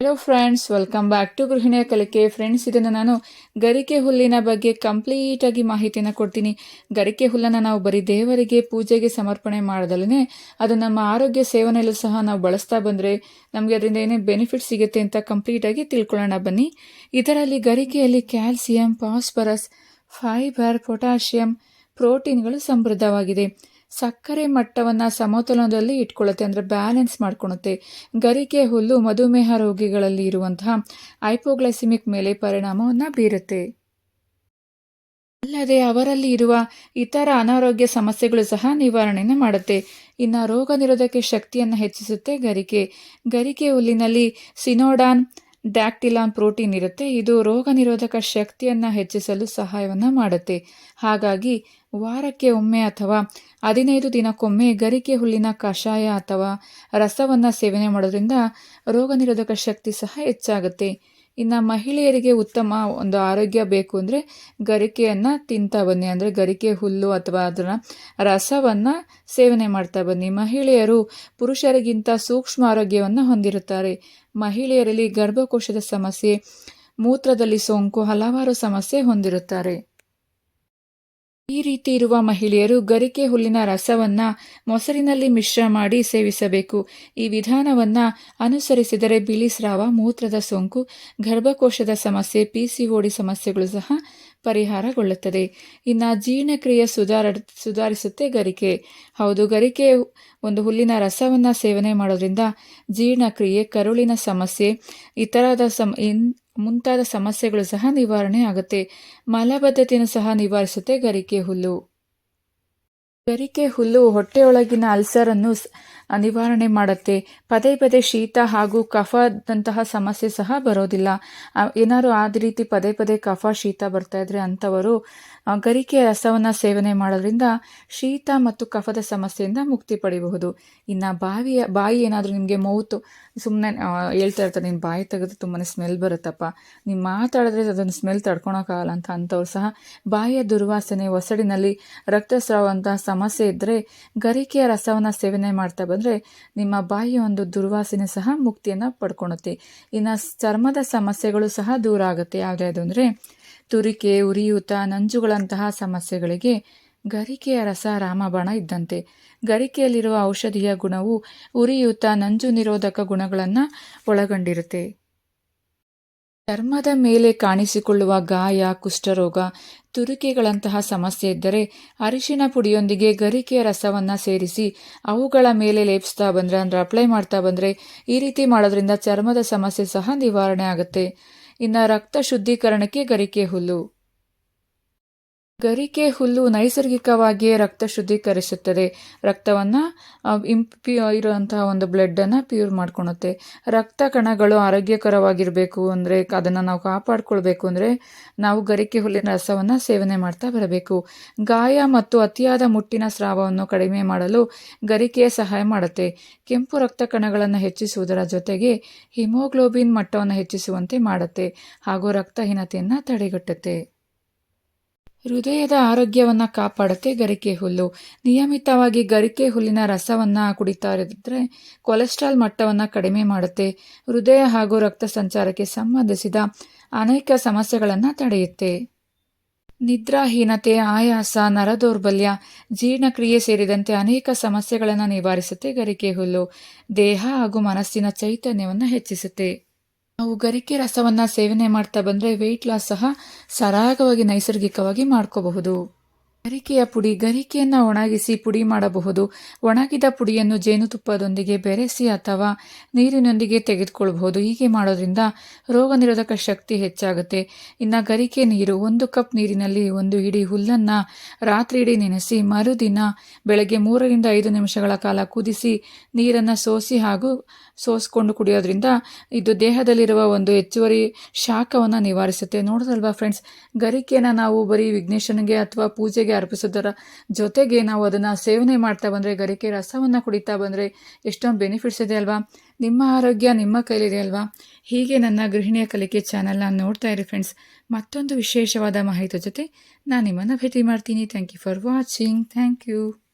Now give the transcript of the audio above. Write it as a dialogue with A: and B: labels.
A: Hello friends welcome back to ಗೃಹಿಣಿಯ ಕಲಿಕೆ friends ಇದನ್ನು ನಾನು ಗರಿಕೆ ಹುಲ್ಲಿನ ಬಗ್ಗೆ ಕಂಪ್ಲೀಟಾಗಿ ಮಾಹಿತಿಯನ್ನು ಕೊಡ್ತೀನಿ. ಗರಿಕೆ ಹುಲ್ಲನ್ನು ನಾವು ಬರೀ ದೇವರಿಗೆ ಪೂಜೆಗೆ ಸಮರ್ಪಣೆ ಮಾಡೋದಲ್ಲೇ ಅದು ನಮ್ಮ ಆರೋಗ್ಯ ಸೇವನೆಯಲ್ಲೂ ಸಹ ನಾವು ಬಳಸ್ತಾ ಬಂದರೆ ನಮಗೆ ಅದರಿಂದ ಏನೇ ಬೆನಿಫಿಟ್ ಸಿಗುತ್ತೆ ಅಂತ ಕಂಪ್ಲೀಟಾಗಿ ತಿಳ್ಕೊಳ್ಳೋಣ ಬನ್ನಿ. ಇದರಲ್ಲಿ ಗರಿಕೆಯಲ್ಲಿ ಕ್ಯಾಲ್ಸಿಯಂ ಫಾಸ್ಫರಸ್ ಫೈಬರ್ ಪೊಟ್ಯಾಷಿಯಂ ಪ್ರೋಟೀನ್ಗಳು ಸಮೃದ್ಧವಾಗಿದೆ. ಸಕ್ಕರೆ ಮಟ್ಟವನ್ನು ಸಮತೋಲನದಲ್ಲಿ ಇಟ್ಕೊಳ್ಳುತ್ತೆ ಅಂದರೆ ಬ್ಯಾಲೆನ್ಸ್ ಮಾಡ್ಕೊಳುತ್ತೆ ಗರಿಕೆ, ಹುಲ್ಲು, ಮಧುಮೇಹ ರೋಗಿಗಳಲ್ಲಿ ಇರುವಂತಹ ಐಪೋಗ್ಲೈಸಿಮಿಕ್ ಮೇಲೆ ಪರಿಣಾಮವನ್ನು ಬೀರುತ್ತೆ. ಅಲ್ಲದೆ ಅವರಲ್ಲಿ ಇರುವ ಇತರ ಅನಾರೋಗ್ಯ ಸಮಸ್ಯೆಗಳು ಸಹ ನಿವಾರಣೆಯನ್ನು ಮಾಡುತ್ತೆ. ಇನ್ನು ರೋಗ ನಿರೋಧಕ ಶಕ್ತಿಯನ್ನು ಹೆಚ್ಚಿಸುತ್ತೆ ಗರಿಕೆ. ಗರಿಕೆ ಹುಲ್ಲಿನಲ್ಲಿ ಸಿನೋಡಾನ್ ಡ್ಯಾಕ್ಟಿಲಾನ್ ಪ್ರೋಟೀನ್ ಇರುತ್ತೆ. ಇದು ರೋಗ ನಿರೋಧಕ ಶಕ್ತಿಯನ್ನು ಹೆಚ್ಚಿಸಲು ಸಹಾಯವನ್ನು ಮಾಡುತ್ತೆ. ಹಾಗಾಗಿ ವಾರಕ್ಕೆ ಒಮ್ಮೆ ಅಥವಾ ಹದಿನೈದು ದಿನಕ್ಕೊಮ್ಮೆ ಗರಿಕೆ ಹುಲ್ಲಿನ ಕಷಾಯ ಅಥವಾ ರಸವನ್ನು ಸೇವನೆ ಮಾಡೋದ್ರಿಂದ ರೋಗ ನಿರೋಧಕ ಶಕ್ತಿ ಸಹ ಹೆಚ್ಚಾಗುತ್ತೆ. ಇನ್ನು ಮಹಿಳೆಯರಿಗೆ ಉತ್ತಮ ಒಂದು ಆರೋಗ್ಯ ಬೇಕು ಅಂದರೆ ಗರಿಕೆಯನ್ನು ತಿಂತಾ ಬನ್ನಿ. ಅಂದರೆ ಗರಿಕೆ ಹುಲ್ಲು ಅಥವಾ ಅದರ ರಸವನ್ನು ಸೇವನೆ ಮಾಡ್ತಾ ಬನ್ನಿ. ಮಹಿಳೆಯರು ಪುರುಷರಿಗಿಂತ ಸೂಕ್ಷ್ಮ ಆರೋಗ್ಯವನ್ನು ಹೊಂದಿರುತ್ತಾರೆ. ಮಹಿಳೆಯರಲ್ಲಿ ಗರ್ಭಕೋಶದ ಸಮಸ್ಯೆ, ಮೂತ್ರದಲ್ಲಿ ಸೋಂಕು ಹಲವಾರು ಸಮಸ್ಯೆ ಹೊಂದಿರುತ್ತಾರೆ. ಈ ರೀತಿ ಇರುವ ಮಹಿಳೆಯರು ಗರಿಕೆ ಹುಲ್ಲಿನ ರಸವನ್ನ ಮೊಸರಿನಲ್ಲಿ ಮಿಶ್ರ ಮಾಡಿ ಸೇವಿಸಬೇಕು. ಈ ವಿಧಾನವನ್ನ ಅನುಸರಿಸಿದರೆ ಬಿಳಿ ಸ್ರಾವ ಮೂತ್ರದ ಸೋಂಕು, ಗರ್ಭಕೋಶದ ಸಮಸ್ಯೆ ಪಿಸಿಒಡಿ ಸಮಸ್ಯೆಗಳು ಸಹ ಪರಿಹಾರಗೊಳ್ಳುತ್ತದೆ. ಇನ್ನು ಜೀರ್ಣಕ್ರಿಯೆ ಸುಧಾರ, ಸುಧಾರಿಸುತ್ತೆ ಗರಿಕೆ. ಹೌದು, ಗರಿಕೆ ಒಂದು ಹುಲ್ಲಿನ ರಸವನ್ನು ಸೇವನೆ ಮಾಡೋದ್ರಿಂದ ಜೀರ್ಣಕ್ರಿಯೆ, ಕರುಳಿನ ಸಮಸ್ಯೆ, ಇತರದ ಸಮ ಮುಂತಾದ ಸಮಸ್ಯೆಗಳು ಸಹ ನಿವಾರಣೆ ಆಗುತ್ತೆ. ಮಲಬದ್ಧತೆಯನ್ನು ಸಹ ನಿವಾರಿಸುತ್ತೆ ಗರಿಕೆ ಹುಲ್ಲು. ಗರಿಕೆ ಹುಲ್ಲು ಹೊಟ್ಟೆಯೊಳಗಿನ ಅಲ್ಸರನ್ನು ನಿವಾರಣೆ ಮಾಡುತ್ತೆ. ಪದೇ ಪದೇ ಶೀತ ಹಾಗೂ ಕಫದಂತಹ ಸಮಸ್ಯೆ ಸಹ ಬರೋದಿಲ್ಲ. ಏನಾದ್ರು ಆದ ರೀತಿ ಪದೇ ಪದೇ ಕಫ, ಶೀತ ಬರ್ತಾ ಇದ್ರೆ ಅಂಥವರು ಗರಿಕೆ ರಸವನ್ನು ಸೇವನೆ ಮಾಡೋದ್ರಿಂದ ಶೀತ ಮತ್ತು ಕಫದ ಸಮಸ್ಯೆಯಿಂದ ಮುಕ್ತಿ ಪಡೆಯಬಹುದು ಇನ್ನು ಬಾವಿಯ, ಬಾಯಿ ಏನಾದರೂ ನಿಮಗೆ ಮೌತು ಸುಮ್ಮನೆ ಹೇಳ್ತಾ ಇರ್ತಾರೆ ನಿಮ್ಮ ಬಾಯಿ ತೆಗೆದು ತುಂಬಾ ಸ್ಮೆಲ್ ಬರುತ್ತಪ್ಪ. ನೀವು ಮಾತಾಡಿದ್ರೆ ಅದನ್ನು ಸ್ಮೆಲ್ ತಡ್ಕೊಳೋಕ್ಕಾಗಲ್ಲ ಅಂತ ಅಂಥವ್ರು ಸಹ ಬಾಯಿಯ ದುರ್ವಾಸನೆ, ಒಸಡಿನಲ್ಲಿ ರಕ್ತಸ್ರಾವ ಅಂತಹ ಸಮಸ್ಯೆ ಇದ್ದರೆ ಗರಿಕೆಯ ರಸವನ್ನು ಸೇವನೆ ಮಾಡ್ತಾ ಬಂದರೆ ನಿಮ್ಮ ಬಾಯಿಯ ಒಂದು ದುರ್ವಾಸನೆ ಸಹ ಮುಕ್ತಿಯನ್ನು ಪಡ್ಕೊಳುತ್ತೆ ಇನ್ನು ಚರ್ಮದ ಸಮಸ್ಯೆಗಳು ಸಹ ದೂರ ಆಗುತ್ತೆ. ಯಾವುದ್ಯಾವುದು ಅಂದರೆ ತುರಿಕೆ, ಉರಿಯೂತ, ನಂಜುಗಳಂತಹ ಸಮಸ್ಯೆಗಳಿಗೆ ಗರಿಕೆಯ ರಸ ರಾಮಬಾಣ ಇದ್ದಂತೆ. ಗರಿಕೆಯಲ್ಲಿರುವ ಔಷಧಿಯ ಗುಣವು ಉರಿಯೂತ, ನಂಜು ನಿರೋಧಕ ಗುಣಗಳನ್ನು ಒಳಗೊಂಡಿರುತ್ತೆ. ಚರ್ಮದ ಮೇಲೆ ಕಾಣಿಸಿಕೊಳ್ಳುವ ಗಾಯ, ಕುಷ್ಠರೋಗ, ತುರಿಕೆಗಳಂತಹ ಸಮಸ್ಯೆ ಇದ್ದರೆ ಅರಿಶಿನ ಪುಡಿಯೊಂದಿಗೆ ಗರಿಕೆಯ ರಸವನ್ನು ಸೇರಿಸಿ ಅವುಗಳ ಮೇಲೆ ಲೇಪಿಸ್ತಾ ಬಂದರೆ ಅಂದರೆ ಅಪ್ಲೈ ಮಾಡ್ತಾ ಬಂದರೆ ಈ ರೀತಿ ಮಾಡೋದ್ರಿಂದ ಚರ್ಮದ ಸಮಸ್ಯೆ ಸಹ ನಿವಾರಣೆ ಆಗುತ್ತೆ. ಇನ್ನು ರಕ್ತ ಶುದ್ಧೀಕರಣಕ್ಕೆ ಗರಿಕೆ ಹುಲ್ಲು. ಗರಿಕೆ ಹುಲ್ಲು ನೈಸರ್ಗಿಕವಾಗಿಯೇ ರಕ್ತ ಶುದ್ಧೀಕರಿಸುತ್ತದೆ. ರಕ್ತವನ್ನು ಇಂಪಿ ಇರುವಂತಹ ಒಂದು ಬ್ಲಡ್ಡನ್ನು ಪ್ಯೂರ್ ಮಾಡ್ಕೊಳುತ್ತೆ ರಕ್ತ ಕಣಗಳು ಆರೋಗ್ಯಕರವಾಗಿರಬೇಕು ಅಂದರೆ, ಅದನ್ನು ನಾವು ಕಾಪಾಡ್ಕೊಳ್ಬೇಕು ಅಂದರೆ, ನಾವು ಗರಿಕೆ ಹುಲ್ಲಿನ ರಸವನ್ನು ಸೇವನೆ ಮಾಡ್ತಾ ಬರಬೇಕು. ಗಾಯ ಮತ್ತು ಅತಿಯಾದ ಮುಟ್ಟಿನ ಸ್ರಾವವನ್ನು ಕಡಿಮೆ ಮಾಡಲು ಗರಿಕೆಯ ಸಹಾಯ ಮಾಡುತ್ತೆ. ಕೆಂಪು ರಕ್ತ ಕಣಗಳನ್ನು ಹೆಚ್ಚಿಸುವುದರ ಜೊತೆಗೆ ಹಿಮೋಗ್ಲೋಬಿನ್ ಮಟ್ಟವನ್ನು ಹೆಚ್ಚಿಸುವಂತೆ ಮಾಡುತ್ತೆ ಹಾಗೂ ರಕ್ತಹೀನತೆಯನ್ನು ತಡೆಗಟ್ಟುತ್ತೆ. ಹೃದಯದ ಆರೋಗ್ಯವನ್ನು ಕಾಪಾಡುತ್ತೆ ಗರಿಕೆ ಹುಲ್ಲು. ನಿಯಮಿತವಾಗಿ ಗರಿಕೆ ಹುಲ್ಲಿನ ರಸವನ್ನು ಕುಡಿತಾ ಇರಿದ್ರೆ ಕೊಲೆಸ್ಟ್ರಾಲ್ ಮಟ್ಟವನ್ನು ಕಡಿಮೆ ಮಾಡುತ್ತೆ. ಹೃದಯ ಹಾಗೂ ರಕ್ತ ಸಂಚಾರಕ್ಕೆ ಸಂಬಂಧಿಸಿದ ಅನೇಕ ಸಮಸ್ಯೆಗಳನ್ನು ತಡೆಯುತ್ತೆ. ನಿದ್ರಾಹೀನತೆ, ಆಯಾಸ, ನರದೌರ್ಬಲ್ಯ, ಜೀರ್ಣಕ್ರಿಯೆ ಸೇರಿದಂತೆ ಅನೇಕ ಸಮಸ್ಯೆಗಳನ್ನು ನಿವಾರಿಸುತ್ತೆ ಗರಿಕೆ ಹುಲ್ಲು. ದೇಹ ಹಾಗೂ ಮನಸ್ಸಿನ ಚೈತನ್ಯವನ್ನು ಹೆಚ್ಚಿಸುತ್ತೆ. ನಾವು ಗರಿಕೆ ರಸವನ್ನು ಸೇವನೆ ಮಾಡ್ತಾ ಬಂದರೆ ವೆಯ್ಟ್ ಲಾಸ್ ಸಹ ಸರಾಗವಾಗಿ ನೈಸರ್ಗಿಕವಾಗಿ ಮಾಡ್ಕೋಬಹುದು. ಗರಿಕೆಯ ಪುಡಿ ಗರಿಕೆಯನ್ನು ಒಣಗಿಸಿ ಪುಡಿ ಮಾಡಬಹುದು. ಒಣಗಿದ ಪುಡಿಯನ್ನು ಜೇನುತುಪ್ಪದೊಂದಿಗೆ ಬೆರೆಸಿ ಅಥವಾ ನೀರಿನೊಂದಿಗೆ ತೆಗೆದುಕೊಳ್ಳಬಹುದು ಹೀಗೆ ಮಾಡೋದ್ರಿಂದ ರೋಗ ನಿರೋಧಕ ಶಕ್ತಿ ಹೆಚ್ಚಾಗುತ್ತೆ. ಇನ್ನು ಗರಿಕೆ ನೀರು ಒಂದು ಕಪ್ ನೀರಿನಲ್ಲಿ ಒಂದು ಇಡಿ ಹುಲ್ಲನ್ನು ರಾತ್ರಿ ಇಡೀ ನೆನೆಸಿ ಮರುದಿನ ಬೆಳಗ್ಗೆ ಮೂರರಿಂದ ಐದು ನಿಮಿಷಗಳ ಕಾಲ ಕುದಿಸಿ ನೀರನ್ನು ಸೋಸಿ ಹಾಗೂ ಸೋಸ್ಕೊಂಡು ಕುಡಿಯೋದ್ರಿಂದ ಇದು ದೇಹದಲ್ಲಿರುವ ಒಂದು ಹೆಚ್ಚುವರಿ ಶಾಖವನ್ನು ನಿವಾರಿಸುತ್ತೆ. ನೋಡೋದಲ್ವಾ ಫ್ರೆಂಡ್ಸ್, ಗರಿಕೆಯನ್ನು ನಾವು ಬರೀ ವಿಘ್ನೇಶನಿಗೆ ಅಥವಾ ಪೂಜೆಗೆ ಅರ್ಪಿಸೋದರ ಜೊತೆಗೆ ನಾವು ಅದನ್ನು ಸೇವನೆ ಮಾಡ್ತಾ ಬಂದರೆ, ಗರಿಕೆ ರಸವನ್ನು ಕುಡಿತಾ ಬಂದರೆ ಎಷ್ಟೊಂದು ಬೆನಿಫಿಟ್ಸ್ ಇದೆ ಅಲ್ವಾ? ನಿಮ್ಮ ಆರೋಗ್ಯ ನಿಮ್ಮ ಕೈಲಿದೆ ಅಲ್ವಾ? ಹೀಗೆ ನನ್ನ ಗೃಹಿಣಿಯ ಕಲಿಕೆ ಚಾನಲ್ನ ನೋಡ್ತಾ ಇರಿ ಫ್ರೆಂಡ್ಸ್ ಮತ್ತೊಂದು ವಿಶೇಷವಾದ ಮಾಹಿತಿ ಜೊತೆ ನಾನು ನಿಮ್ಮನ್ನು ಭೇಟಿ ಮಾಡ್ತೀನಿ. Thank you for watching thank you